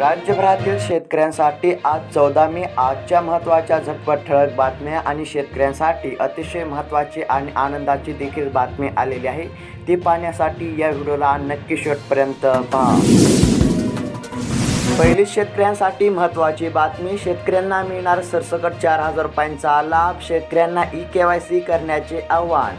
राज्यभरातील शेतकऱ्यांसाठी आज चौदा मे आजच्या महत्त्वाच्या झटपट ठळक बातम्या आणि शेतकऱ्यांसाठी अतिशय महत्त्वाची आणि आनंदाची देखील बातमी आलेली आहे. ती पाहण्यासाठी या व्हिडिओला नक्की शेवटपर्यंत पहा. पहिली शेतकऱ्यांसाठी महत्त्वाची बातमी शेतकऱ्यांना मिळणार सरसकट चार हजार रुपयांचा लाभ शेतकऱ्यांना ई के वाय सी करण्याचे आव्हान.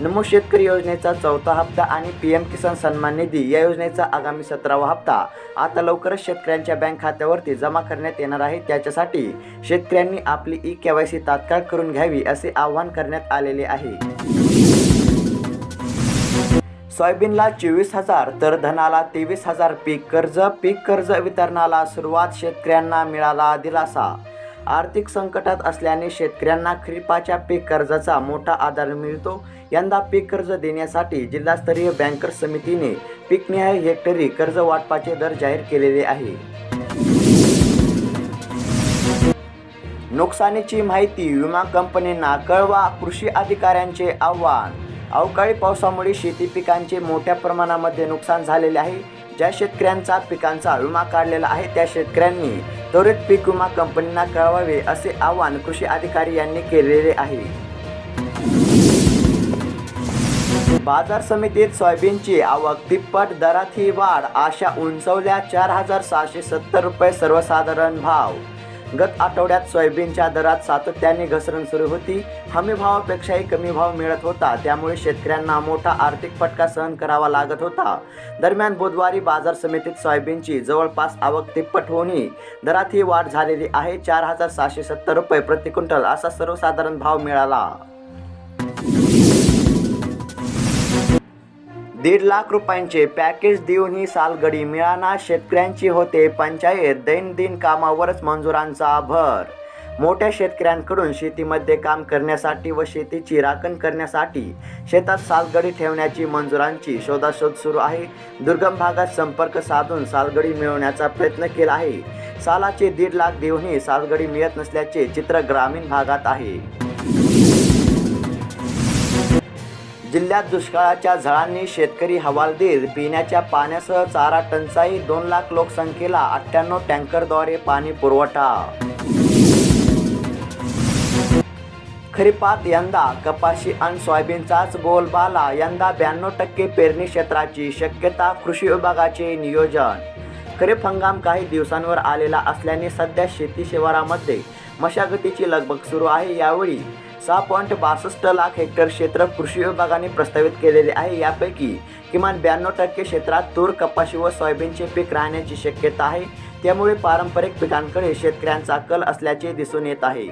नमो शेतकरी योजनेचा चौथा हप्ता आणि पी एम किसान सन्मान निधी या योजनेचा आगामी सतरावा हप्ता. आता लवकरच शेतकऱ्यांच्या बँक खात्यावरती जमा करण्यात येणार आहे. त्याच्यासाठी शेतकऱ्यांनी आपली ई के वाय सी तात्काळ करून घ्यावी असे आवाहन करण्यात आलेले आहे. सोयाबीनला चोवीस हजार तर धनाला तेवीस हजार पीक कर्ज. पीक कर्ज वितरणाला सुरुवात शेतकऱ्यांना मिळाला दिलासा. आर्थिक संकटात असल्याने शेतकऱ्यांना खरीपाच्या पीक कर्जाचा मोठा आधार मिळतो. यंदा पीक कर्ज देण्यासाठी जिल्हास्तरीय बँकर्स समितीने पीकनिहाय हेक्टरी कर्ज वाटपाचे दर जाहीर केलेले आहे. नुकसानीची माहिती विमा कंपनींना कळवा कृषी अधिकाऱ्यांचे आव्हान. अवकाळी पावसामुळे शेती पिकांचे मोठ्या प्रमाणामध्ये नुकसान झालेले आहे. ज्या शेतकऱ्यांचा पिकांचा विमा काढलेला आहे त्या शेतकऱ्यांनी त्वरित पीक विमा कंपनींना कळवावे असे आवाहन कृषी अधिकारी यांनी केलेले आहे. बाजार समितीत सोयाबीनची आवक तिप्पट दरात ही वाढ आशा उंचवल्या चार हजार सहाशे सत्तर रुपये सर्वसाधारण भाव. गत आठवड्यात सोयाबीनच्या दरात सातत्याने घसरण सुरू होती. हमी भावापेक्षाही कमी भाव मिळत होता. त्यामुळे शेतकऱ्यांना मोठा आर्थिक फटका सहन करावा लागत होता. दरम्यान बुधवारी बाजार समितीत सोयाबीनची जवळपास आवक तिप्पट होणे दरात ही वाढ झालेली आहे. चार हजार सहाशे सत्तर रुपये प्रति क्विंटल असा सर्वसाधारण भाव मिळाला. दीड लाख रुपयांचे पॅकेज देऊनही सालगडी मिळाना शेतकऱ्यांची होते पंचायत दैनंदिन कामावरच मंजुरांचा भर. मोठ्या शेतकऱ्यांकडून शेतीमध्ये काम करण्यासाठी व शेतीची राखण करण्यासाठी शेतात सालगडी ठेवण्याची मंजुरांची शोधाशोध सुरू आहे. दुर्गम भागात संपर्क साधून सालगडी मिळवण्याचा प्रयत्न केला आहे. सालाचे दीड लाख देऊनही सालगडी मिळत नसल्याचे चित्र ग्रामीण भागात आहे. जिल्ह्यात दुष्काळाच्या झळांनी शेतकरी हवालदिल पिण्याच्या पाण्यासह चारा टंचाई दोन लाख लोकसंख्येला अठ्ठ्याण्णव टँकरद्वारे पाणी पुरवठा. खरीपात यंदा कपाशी आणि सोयाबीनचाच बोलबाला यंदा ब्याण्णव टक्के पेरणी क्षेत्राची शक्यता कृषी विभागाचे नियोजन. खरीप हंगाम काही दिवसांवर आलेला असल्याने सध्या शेती शिवारामध्ये मशागतीची लगबग सुरू आहे. यावेळी सहा पॉईंट बासष्ट लाख हेक्टर क्षेत्र कृषी विभागाने प्रस्तावित केलेले आहे. यापैकी किमान ब्याण्णव टक्के क्षेत्रात तूर कपाशी व सोयाबीनचे पीक राहण्याची शक्यता आहे. त्यामुळे पारंपरिक पिकांकडे शेतकऱ्यांचा कल असल्याचे दिसून येत आहे.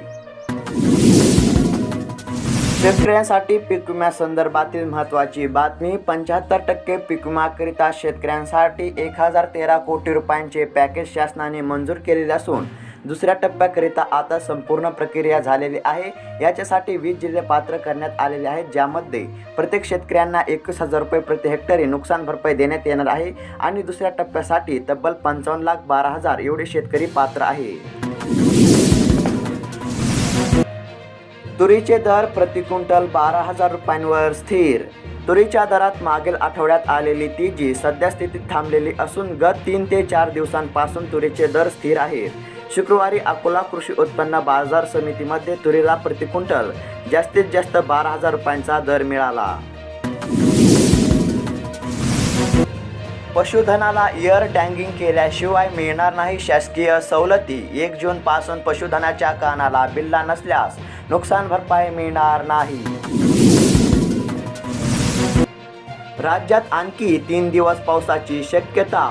शेतकऱ्यांसाठी पीक विम्यासंदर्भातील महत्त्वाची बातमी पंच्याहत्तर टक्के पीक विमाकरिता शेतकऱ्यांसाठी एक हजार तेरा कोटी रुपयांचे पॅकेज शासनाने मंजूर केलेले असून दुसऱ्या टप्प्याकरिता आता संपूर्ण प्रक्रिया झालेली आहे. याच्यासाठी वीस जिल्हे पात्र करण्यात आलेले आहेत ज्यामध्ये प्रत्येक शेतकऱ्यांना एकवीस हजार रुपये प्रति हेक्टरी नुकसान भरपाई देण्यात येणार आहे आणि दुसऱ्या टप्प्यासाठी तब्बल पंचावन्न लाख बारा हजार एवढे शेतकरी पात्र आहे तुरीचे दर प्रति क्विंटल बारा हजार रुपयांवर स्थिर. तुरीच्या दरात मागील आठवड्यात आलेली तेजी सध्या स्थितीत थांबलेली असून गत तीन ते चार दिवसांपासून तुरीचे दर स्थिर आहेत. शुक्रवारी अकोला कृषी उत्पन्न बाजार समितीमध्ये तुरीला प्रति क्विंटल जास्तीत जास्त बारा हजार रुपयांचा दर मिळाला. पशुधनाला इयर टँगिंग केल्याशिवाय मिळणार नाही शासकीय सवलती. एक जून पासून पशुधनाच्या कानाला बिल्ला नसल्यास नुकसान भरपाई मिळणार नाही. राज्यात आणखी तीन दिवस पावसाची शक्यता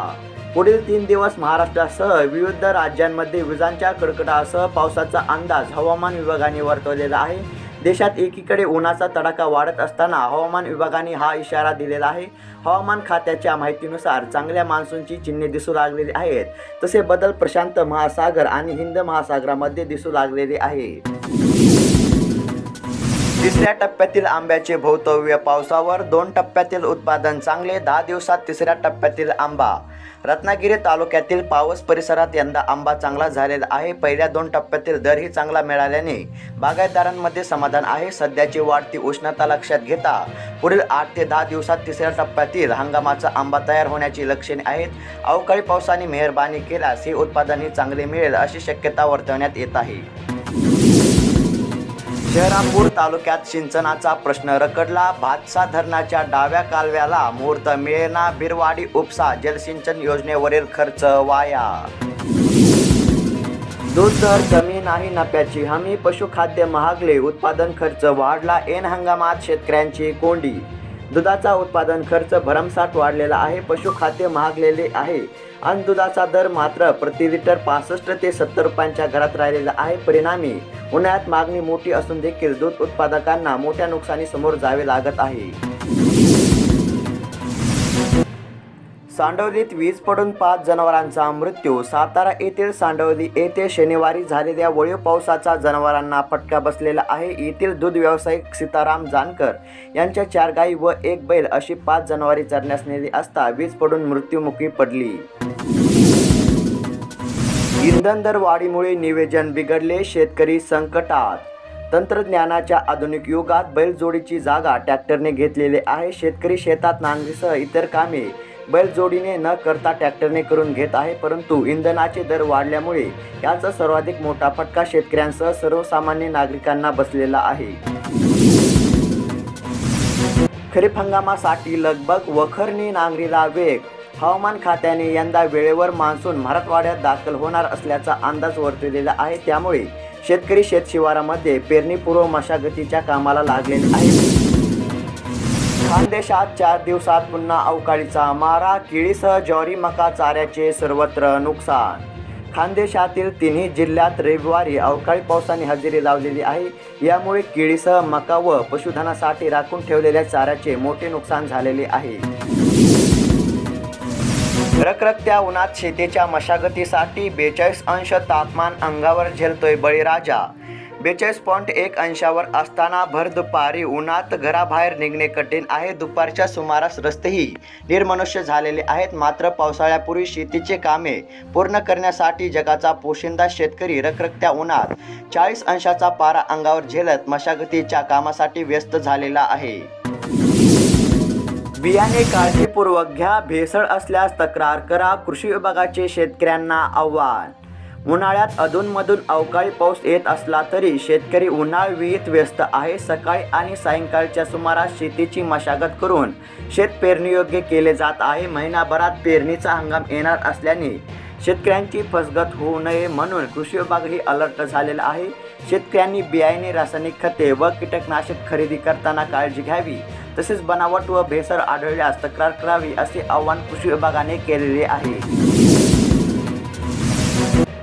पुढील तीन दिवस महाराष्ट्रासह विविध राज्यांमध्ये विजांच्या कडकडासह पावसाचा अंदाज हवामान विभागाने वर्तवलेला आहे. देशात एकीकडे उन्हाचा तडाखा वाढत असताना हवामान विभागाने हा इशारा दिलेला आहे. हवामान खात्याच्या माहितीनुसार चांगल्या मान्सूनची चिन्हे दिसू लागलेली आहेत. तसे बदल प्रशांत महासागर आणि हिंद महासागरामध्ये दिसू लागलेले आहे. तिसऱ्या टप्प्यातील आंब्याचे भौतव्य पावसावर दोन टप्प्यातील उत्पादन चांगले दहा दिवसात तिसऱ्या टप्प्यातील आंबा रत्नागिरी तालुक्यातील पावस परिसरात यंदा आंबा चांगला झालेला आहे. पहिल्या दोन टप्प्यातील दरही चांगला मिळाल्याने बागायतदारांमध्ये समाधान आहे. सध्याची वाढती उष्णता लक्षात घेता पुढील आठ ते दहा दिवसात तिसऱ्या टप्प्यातील हंगामाचा आंबा तयार होण्याची लक्षणे आहेत. अवकाळी पावसाने मेहरबानी केल्यास हे उत्पादनही चांगले मिळेल अशी शक्यता वर्तवण्यात येत आहे. शहरापूर तालुक्यात सिंचनाचा प्रश्न रकडला भातसा धरणाच्या डाव्या कालव्याला मुहूर्त मिळेना. बिरवाडी उपसा जलसिंचन योजनेवरील खर्च वाया. दूध दर कमी नाही नफ्याची हमी पशुखाद्य महागले उत्पादन खर्च वाढला. एन हंगामात शेतकऱ्यांची कोंडी दुधाचा उत्पादन खर्च भरमसाठ वाढलेला आहे पशुखाद्य महागलेले आहे. आणि दुधाचा दर मात्र प्रति लिटर पासष्ट ते सत्तर रुपयांच्या घरात राहिलेला आहे. परिणामी उन्हाळ्यात मागणी मोठी असून देखील दूध उत्पादकांना मोठ्या नुकसानी समोर जावे लागत आहे. सांडवलीत वीज पडून पाच जनावरांचा मृत्यू. सातारा येथील सांडवली येथे शनिवारी झालेल्या वळीव पावसाचा जनावरांना फटका बसलेला आहे. येथील दूध व्यावसायिक सीताराम जानकर यांच्या चार गायी व एक बैल अशी पाच जनावरे चरण्यास नेली असता वीज पडून मृत्युमुखी पडली. इंधन दर वाढीमुळे निवेदन बिघडले शेतकरी संकटात. तंत्रज्ञानाच्या आधुनिक युगात बैलजोडीची जागा ट्रॅक्टरने घेतलेली आहे. शेतकरी शेतात नांगरीसह इतर कामे बैलजोडीने न करता ट्रॅक्टरने करून घेत आहे परंतु इंधनाचे दर वाढल्यामुळे याचा सर्वाधिक मोठा फटका शेतकऱ्यांसह सर्वसामान्य नागरिकांना बसलेला आहे. खरीप हंगामासाठी लगबग वखरणी नांगरीला वेग. हवामान खात्याने यंदा वेळेवर मान्सून मराठवाड्यात दाखल होणार असल्याचा अंदाज वर्तवलेला आहे त्यामुळे शेतकरी शेतशिवारामध्ये पेरणीपूर्व मशागतीच्या कामाला लागलेले आहे खानदेशात चार दिवसात पुन्हा अवकाळीचा मारा केळीसह ज्वारी मका चाऱ्याचे सर्वत्र नुकसान. खानदेशातील तिन्ही जिल्ह्यात रविवारी अवकाळी पावसाने हजेरी लावलेली आहे. यामुळे केळीसह मका व पशुधनासाठी राखून ठेवलेल्या चाऱ्याचे मोठे नुकसान झालेले आहे. रखरखत्या उन्हात शेतीच्या मशागतीसाठी बेचाळीस अंश तापमान अंगावर झेलतोय बळीराजा. बेचाळीस पॉईंट एक अंशावर असताना भर दुपारी उन्हात घराबाहेर निघणे कठीण आहे. दुपारच्या सुमारास रस्तेही निर्मनुष्य झालेले आहेत. मात्र पावसाळ्यापूर्वी शेतीचे कामे पूर्ण करण्यासाठी जगाचा पोशिंदा शेतकरी रखरखत्या उन्हात चाळीस अंशाचा पारा अंगावर झेलत मशागतीच्या कामासाठी व्यस्त झालेला आहे. बियाणे काळजीपूर्वक घ्या. भेसळ असल्यास तक्रार करा. कृषी विभागाचे शेतकऱ्यांना आव्हान उन्हाळ्यात अधूनमधून अवकाळी पाऊस येत असला तरी शेतकरी उन्हाळ विहित व्यस्त आहे. सकाळी आणि सायंकाळच्या सुमारास शेतीची मशागत करून शेत पेरणीयोग्य केले जात आहे. महिनाभरात पेरणीचा हंगाम येणार असल्याने शेतकऱ्यांची फसगत होऊ नये म्हणून कृषी विभागही अलर्ट झालेला आहे. शेतकऱ्यांनी बियाणे रासायनिक खते व कीटकनाशक खरेदी करताना काळजी घ्यावी. तसेच बनावट व भेसळ आढळल्यास तक्रार करावी असे आवाहन कृषी विभागाने केलेले आहे.